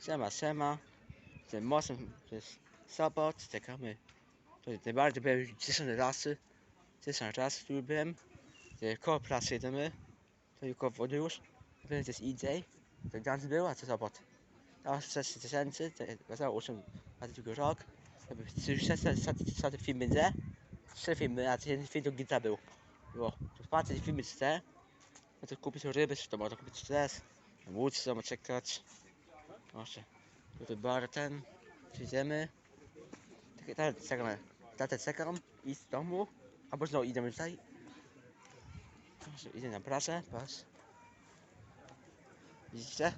Siema, siema. Ten mocem to jest sobot, czekamy. To jest najbardziej byłem dziesiąty raz. Dziesiąty raz tu byłem. Koło pracy jedziemy. To już koło wody już. Potem jest idzie. To gans był, a co sobot. Teraz 6 tysięcy, to jest 8 na drugi rok. To by 300 film będzie. 3 filmy, a ten film to gita był. Było. To patrzeć filmy chce. No to kupić ryby, to można kupić stres. Łódź, co ma czekać. Proszę. Tutaj bar ten. Przyjdziemy. Tak, czekamy. Tatę czekam. I z domu. Albo znowu idziemy tutaj. Proszę, idę na pracę. Pas. Widzicie?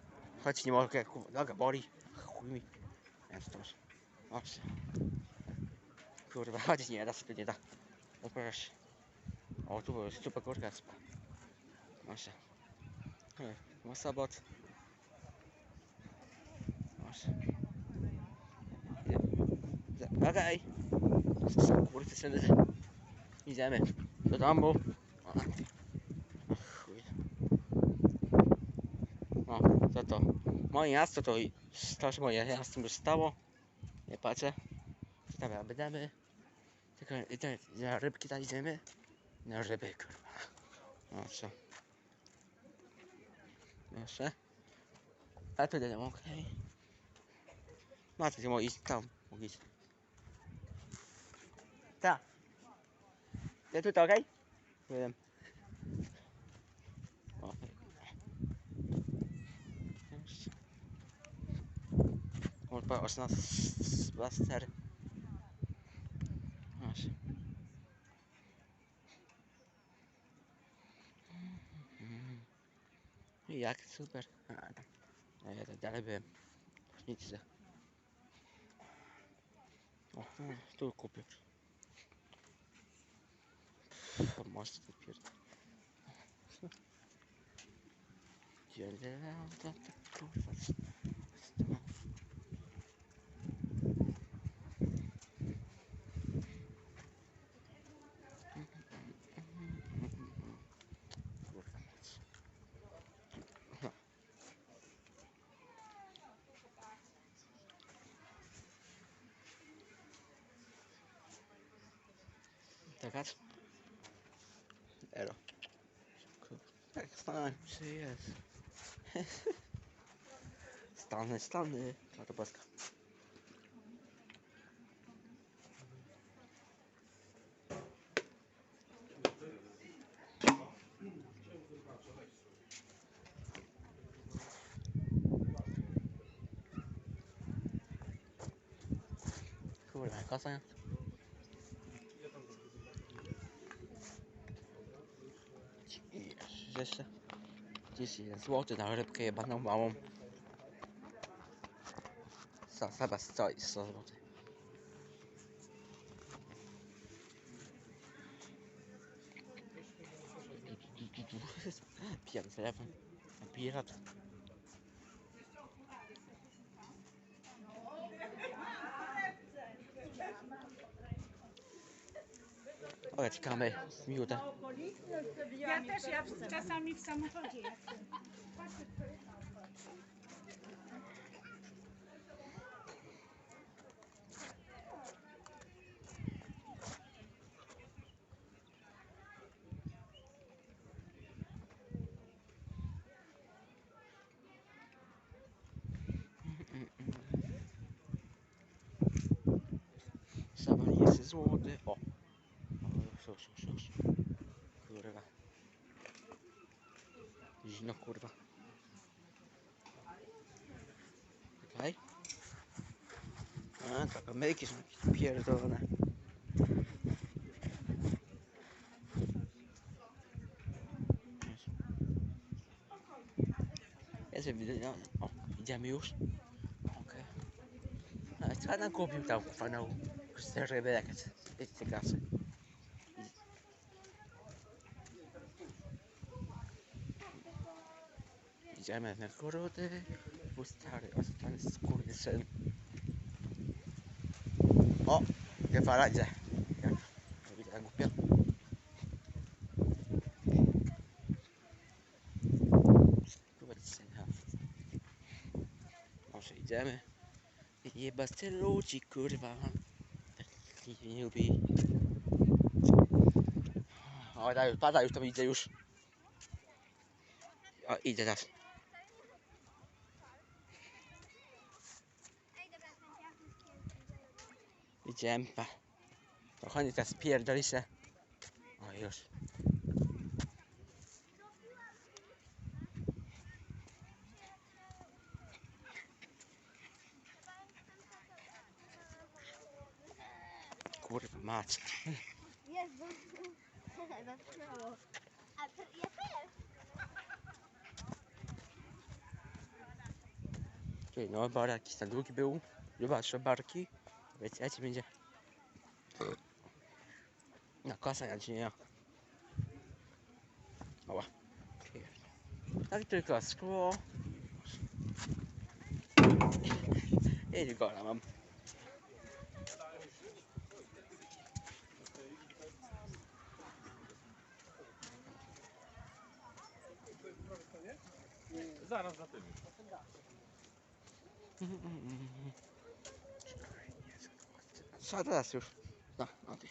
Choć nie mogę, noga boli. Chuj mi. Więc to już. Dobrze. Kurwa, chodzić nie da, sobie nie da. No proszę. O, tu jest super kurka. Proszę. Hmm, Ma sobot. Proszę. Idę- Okej. Kurczę, syny. Idziemy do domu. O, chuj. O, co to? Moje miasto to i się moje miasto już stało. Nie patrzę. Tam będziemy? Tylko idę, na rybki tam idziemy. Na ryby, kurwa. O, co? Jeszcze. A tu idę, okej. No, to mogę iść tam. Mogę iść. Tak. Ja tu to, okej? Wiem. Okej. Jeszcze. Może po 18 blaster. Masz. I jak? Super. A, tam. A ja tak dalej byłem. Nic za. O, no, tu kupię. Pff, Może tu pierd... Pierdzielę, to tak kurwa. co- co to? Kurwa mać. No. Czekać? Ero. Tak, stań, czy jest? Stanę. Klata paska. Kurwa, kasa jest? Jeszcze 10 zł na rybkę jebaną małą. Za, chyba stoi 100 zł. Pijany telefon. Pirat. Ale czekamy minutę. Ja też, ja czasami w samochodzie. Saban jest złoty. O! O, już, już, już, już. Kurwa. Zimno, kurwa. Czekaj. A, taka myjki są jakieś pierdolone. Ja sobie widzę, no, o, idziemy już. Okej. A co nam kupił tam, fanał? Te ryby jakieś, te kasy. Idziemy na grody, bo stary, a tam jest kurde syn. O. Jak, jak widzę, jak głupio. Kurwa, syna. Może idzie. idziemy. Jebać te ludzi, kurwa. Mnie nie lubi. O, da już, pada już, to idzie już. O, idzie teraz. Idziemy, pa. Kochani, teraz pierdoli się. O, już. Kurwa, mać. Jezu, zatrzymało. A to ja też. Czyli no, bar jakiś tam długi był. Zobaczcie, barki. Jak ci będzie. Na kasa, ja ci nie. Oła. Tak tylko szkło. I tylko mam. Zaraz za tym. Co teraz już? No, no ty.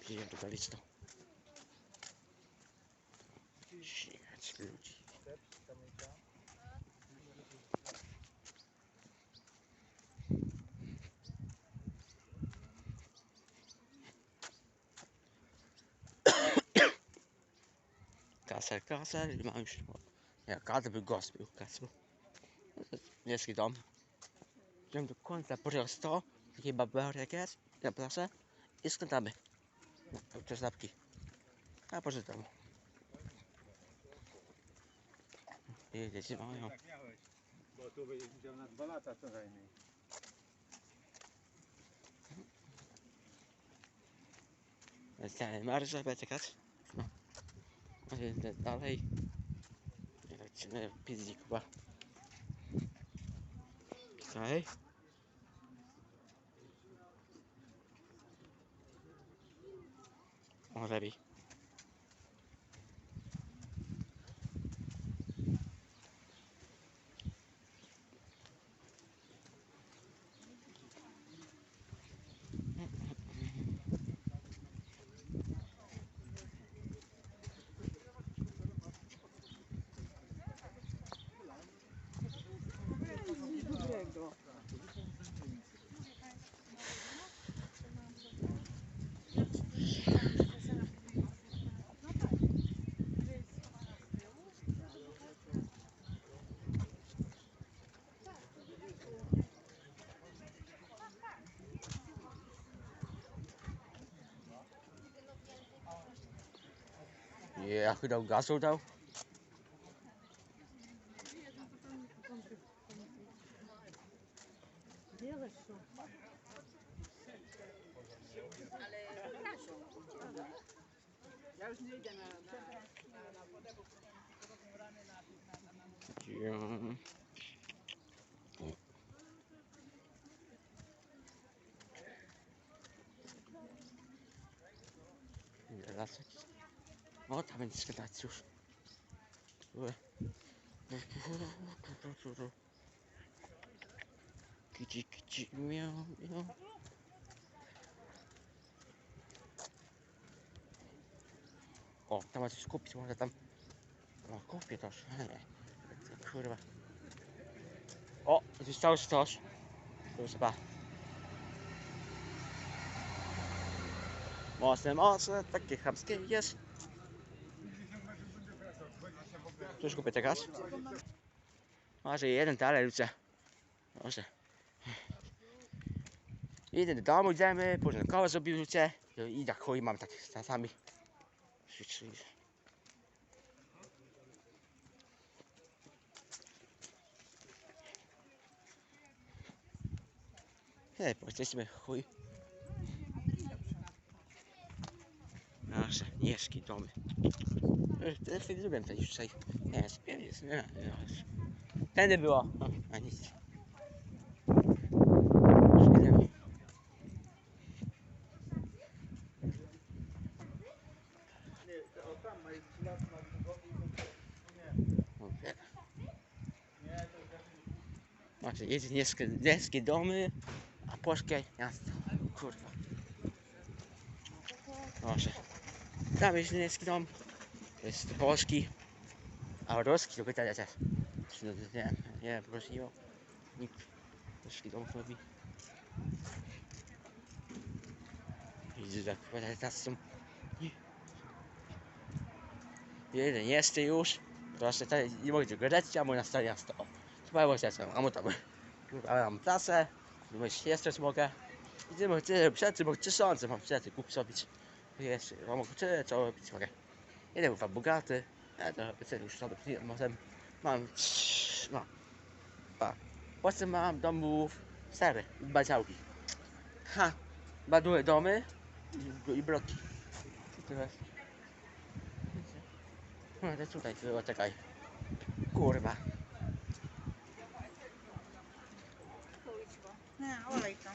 Pierdolić to. Śmiać ludzi. Kasel, kasel, mam już. Ja, każdy był gość, był kasel. Niezki dom. Idziemy do końca prosto, taki babarek jest, plażę i skręcamy. To te żabki. A domu. I dzieci mają. Tak miałeś. Bo tu musiał na dwa lata co najmniej. Zostałem marżę, będzie czekać. No. Idę dalej. Lecimy, pizzi kuba. Okej. O, velho. Yeah, chyba gazu dał. Ja już nie idę na, na, Yeah. Lasek. O, tam będzie skradać już. Kici, kici, miau, miau. O, tam ma coś kupić, może tam... O, kupię też. Kurwa. O, cały coś. Proszę pa. Mocne, mocne, takie chamskie jest. Już kupię teraz. Może jeden dalej ludzie. Może. Idę do domu, idziemy, później koło zrobił ludzie. I tak chuj mam tak czasami. Hej, powiedzmy chuj. Nasze nieszki domy. Sobie lubię ten dzisiaj. Spier jest, nie, nie. Tędy było. O, a nic. Już idziemy. Nie, o tam ma jest 3 lat na długowi. Nie, O, nie. nie, to jest Znaczy, jest nieskie, nieskie domy, a polskie miasto. Kurwa. Proszę. Tam jest niski dom. To jest polski. A ruski to pytania też. Czy to- Nie, prosiło. Nikt polski dom robi. Że pytania teraz są. Jeden jest już. Proszę, tutaj nie mogę grać, a mój na stanie miasto. O, Chyba może jestem, a mu tam. Mam prasę. Myślę, jeszcze mogę. Idziemy, ty, przety, bo tysiące mam przety, kup sobie. Jeszcze, mam tyle, co robić mogę. Jeden bywa bogaty. Ja to robię już sobie, potem mam, no. A, potem mam domów stare, badziałki. Ha, baduję domy i, i bloki. I tyle. No, to tutaj było, czekaj. Kurwa. Nie, olej to.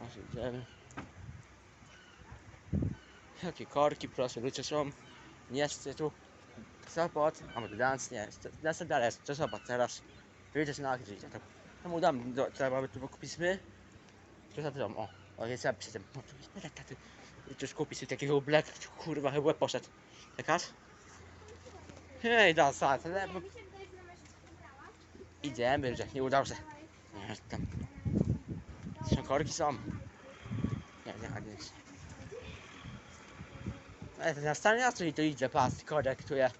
Może idziemy. Jakie korki, proszę, ludzie są. Nie chcę tu. Sopot, może dans, nie. Dans dalej jest, to teraz. Wyjdziesz na akcję, to. To mu dam, do, trzeba by tu kupiliśmy. To za dom, o. O, jest przy tym. No, tu kupić sobie takiego black, kurwa, chyba poszedł. Czekasz? Hej, da, sa, to le- bo- Mi się wydaje, że masz wybrała. Idziemy, że nie udało się. Tam. Są korki są. Nie, nie, nie. Nie. Ale to na stanie miasto i to idzie pas, korek jest.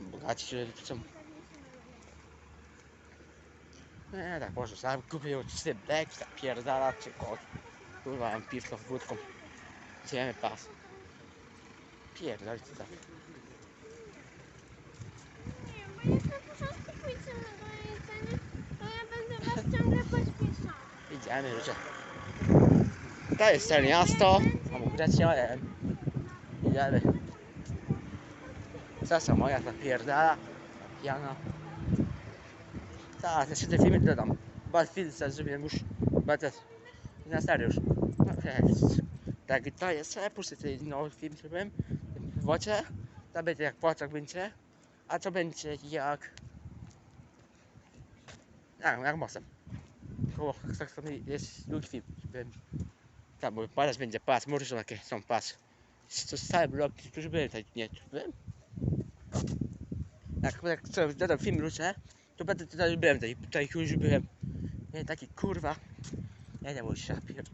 Bez Bogaci są. Nie, tak może sam kupił trzy black, zapierdala czy kot. Kurwa, mam piwko w wódką. Idziemy pas. Pierdolę co tak. Nie, bo jak na początku pójdziemy do jedzenia, to ja będę was ciągle pośpieszała. Idziemy, ludzie. To jest całe miasto. Mam ugraciołem. Idziemy. Sasa moja zapierdala. Jana. Tak, jeszcze te filmy dodam. Film sobie zrobiłem już. Też. Na stary już. Jest. Tak, to jest. Puszczę ten nowy film zrobiłem. W wodzie. To będzie jak płaczak będzie. A to będzie jak... Jak, jak mostem koło saksofonu jest drugi film. Tam, bo teraz będzie pas, może są takie są pas. To stałe bloki, którzy byłem tutaj, nie, tu byłem? Jak, jak co, dodam film wrócę, to będę tutaj byłem, tutaj, tutaj już byłem. Nie, taki kurwa. Nie, nie, mój szapier.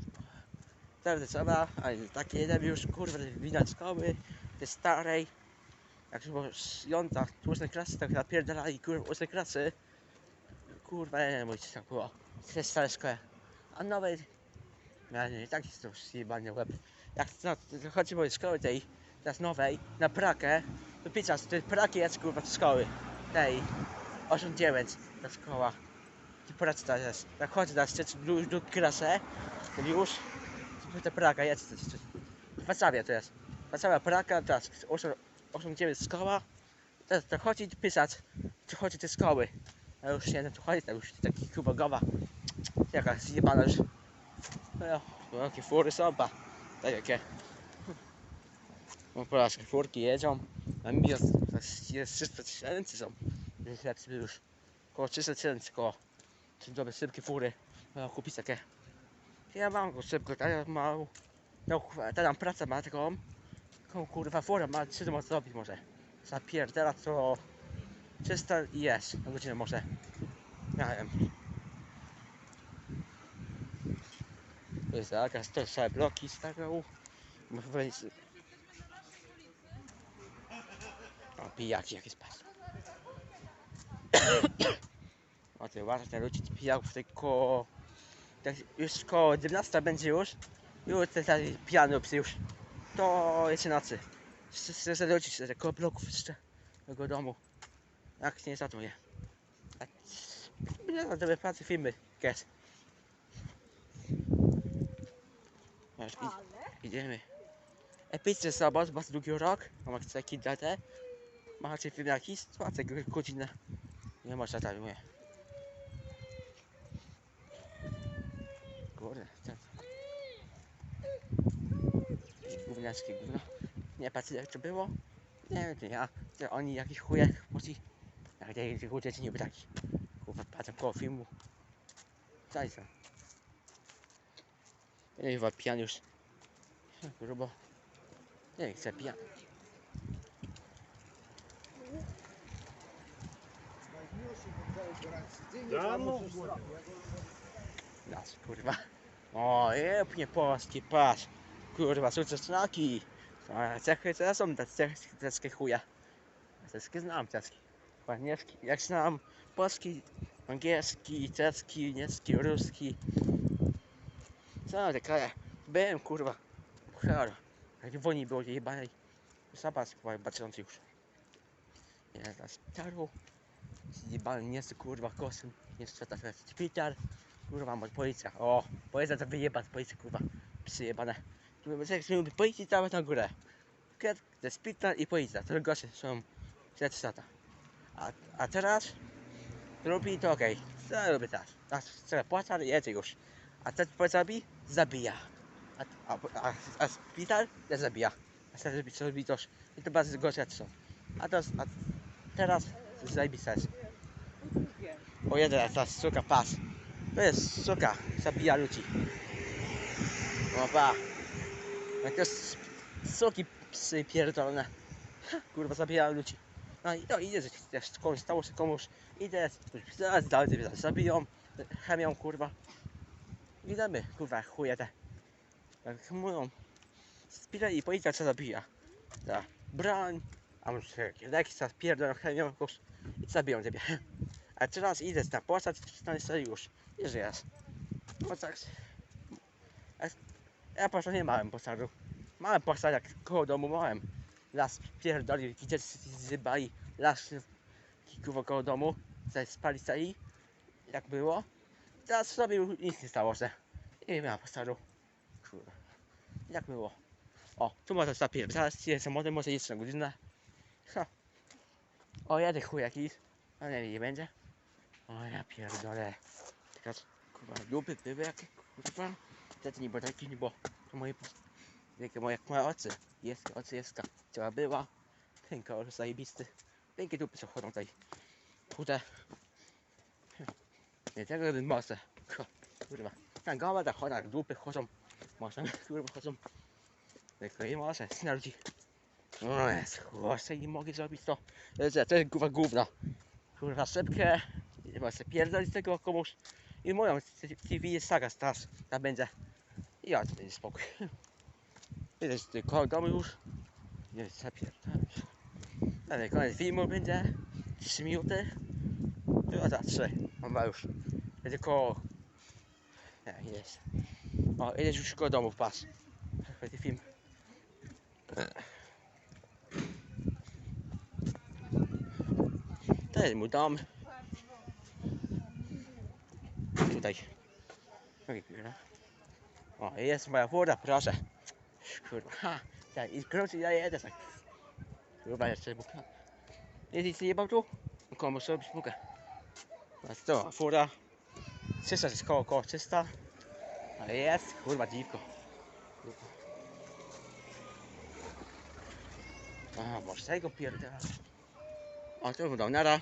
Teraz trzeba, ale takie jeden już, kurwa, widać szkoły, te starej. Jak już było jąta, ósmej klasy, tak napierdalali, kurwa, ósmej klasy. Kurwa, nie, nie, mój tak było te stare szkoły. A nowej, ja nie, tak jest to zjebanie łeb. Jak no, chodzi o szkoły tej, teraz nowej, na prakę, to pisać, to praki jest kurwa z szkoły. Tej, 8-9, ta szkoła. I praca teraz jest. Jak chodzi na jeszcze już do klasę, to już, to ta praka jest. W Warszawie to jest. Warszawa praka, teraz 8-9 szkoła, teraz to chodzi pisać, to chodzi do szkoły. A już nie wiem, chodzi, to już taki chyba gowa. Jaka zjebana już. No ja, no jakie fury są, ba. Tak jakie. No proszę, furki jeżdżą. A mi jest, jest- jest 300 tysięcy są. Jest lepszy już. Koło 300 tysięcy, koło. Czy dobre szybkie fury. No kupić takie. Ja mam go szybko, tak mam. No kurwa, ta tam praca ma taką. Taką kurwa furę ma, czy to może zrobić może. Zapierdala to 300 i jest na godzinę może. Ja wiem. Jakaś też całe bloki wejść. O, pijaki jakieś pas. O ty ten ludzi pijaków tylko... Tak już koło 11 będzie już. Już te psy już. To jest nocy. Chcę zawrócić te koło bloków jeszcze. Tego domu. Jak nie zatuje. Nie dobre pracy filmy. Kes. Masz, i, idziemy. Epicny bardzo długi rok. Mam taki datę. Macie film jakiś? Spłacę godzinę. Nie można tak mówię. Kurde, ten. Gówniaczki gówno. Nie patrzcie jak to było. Nie wiem, ja, czy oni jakiś chujek musi. Jak te tylko dzieci niby taki. Kurwa, patrzę koło filmu. Co. Nie chyba pijany już. Grubo. Nie chcę pijany. Ja no, Nas, kurwa. O, jepnie polski pas. Kurwa, są to znaki. Cechy to są te cechy, cechy chuja. Cechy znam cechy. Po angielski, jak znam polski, angielski, cecki, niemiecki, ruski. Co te kraje? Byłem, kurwa. Charo. Jak woni było jebanej. Zobacz, kurwa, baczący już. Ja teraz staru. Jebany, nie jest kurwa kosem. To jest szpital. Kurwa, może policja. O, policja to wyjeba z policji, kurwa. Psy jebane. Kurwa, jak się mówi, policji całe na górę. To jest szpital i policja. To gorsze są świat świata. A, a teraz robi to okej. Co robi teraz? Teraz trzeba płacać i jedzie już. A co robi? Zabija. A, a, a, a szpital też zabija. A teraz robi co robi też. I to bardzo gorsze są. A, to, a teraz zajebista jest. O jeden, ta suka pas. To jest suka, zabija ludzi. O pa. Jak to suki psy pierdolone. Kurwa, zabija ludzi. No i to idzie, że też stało się komuś. Idę, zaraz dalej zabiją, chemią kurwa. Idziemy, kurwa, chuje te. Jak mówią, spira i policja co zabija. Ta, broń, a może leki co pierdolą chemią kurz, i zabiją ciebie. A teraz idę na postać, stanie sobie już. Wiesz, że jest. Postać. Ja, po nie małem postaciu. Małem postać jak koło domu małem. Las pierdoli, gdzie zybali, las kurwa koło domu. Spali stali, jak było. Teraz sobie nic nie stało się. Nie miałem postaciu. Kurwa. Jak było. O, tu można zapić. Zaraz jest samochodem, może jeszcze na godzinę. Ha. O, jadę chuj jakiś. A nie, nie będzie. O ja pierdolę. Teraz kurwa lupy były jakie kurwa. Wtedy nie było takich, nie było. To moje jakie moje jak moje oczy. Jest oczy jest Ciała była. Ten kolor zajebisty. Wielkie dupy co chodzą tutaj. Kurde. Nie tego bym może. Kurwa. Na goła ta choda, dupy chodzą. Może kurwa chodzą. Tylko nie może. Na ludzi. O jest, chłopcze nie mogę zrobić to. To jest, to jest kurwa gówno. Kurwa. Nie ma się pierdolić tego komuś. I moją TV jest saga teraz. Ta będzie. I ja będzie spokój. Z koło domu już. Nie zapierdolić. Ale koniec filmu będzie. 3 minuty. Chyba za 3. Mam już. Będzie koło. Nie, jest. O, idziesz już koło domu, patrz. Będzie film. To jest mój dom. Tutaj. Oj, kurwa. O, jest moja woda, proszę. Kurwa, ha. Tak, i krócej ja jedę tak. Kurwa, jeszcze buka. Jest nic nie tu? Komu sobie bukę. A to, woda. 300 jest koło, koło 300. A jest, kurwa, dziwko. A, może tego pierdolę. O, to wygląda, nara.